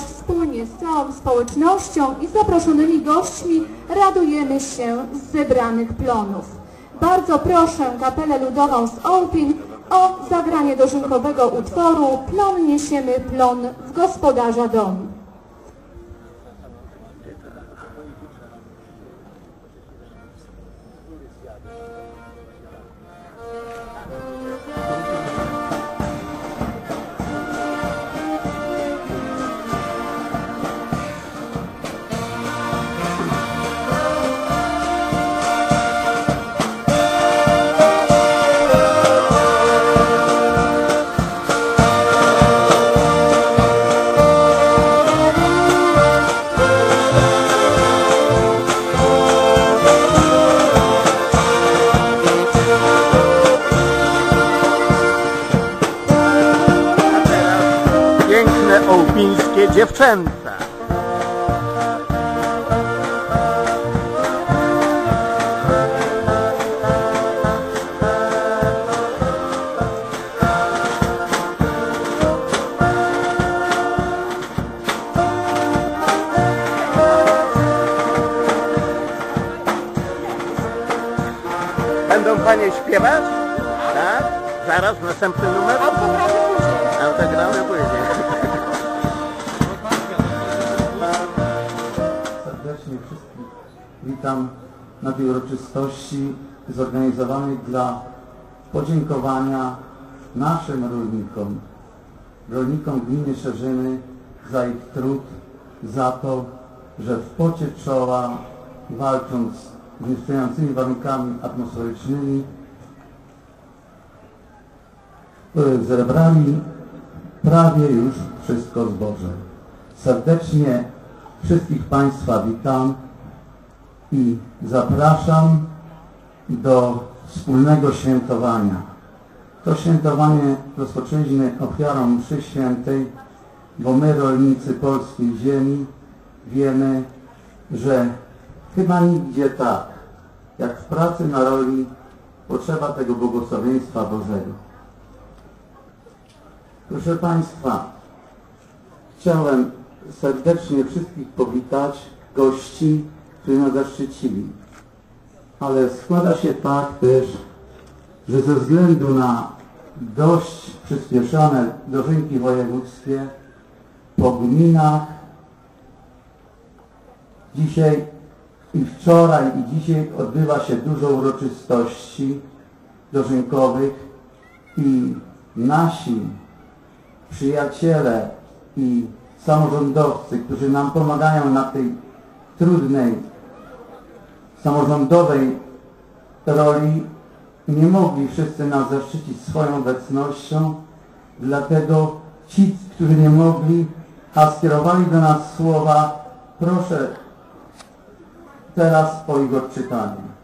Wspólnie z całą społecznością i zaproszonymi gośćmi radujemy się z zebranych plonów. Bardzo proszę kapelę ludową z Ołpin o zagranie dożynkowego utworu Plon niesiemy plon w gospodarza domu. Piękne ołpińskie dziewczęta. Będą panie śpiewać? Tak? Zaraz następny numer? Autogramy później. Serdecznie witam na tej uroczystości zorganizowanej dla podziękowania naszym rolnikom, rolnikom gminy Szerzyny za ich trud, za to, że w pocie czoła, walcząc z niesprzyjającymi warunkami atmosferycznymi, e, zebrali prawie już wszystko zboże. Serdecznie wszystkich Państwa witam i zapraszam do wspólnego świętowania. To świętowanie rozpoczęliśmy ofiarą mszy świętej, bo my rolnicy polskiej ziemi wiemy, że chyba nigdzie tak, jak w pracy na roli potrzeba tego błogosławieństwa Bożego. Proszę Państwa, chciałem serdecznie wszystkich powitać, gości, którzy nas zaszczycili. Ale składa się tak też, że ze względu na dość przyspieszone dożynki w województwie, po gminach, dzisiaj i wczoraj i dzisiaj odbywa się dużo uroczystości dożynkowych i nasi przyjaciele i samorządowcy, którzy nam pomagają na tej trudnej samorządowej roli, nie mogli wszyscy nas zaszczycić swoją obecnością, dlatego ci, którzy nie mogli, a skierowali do nas słowa, proszę teraz o ich odczytanie.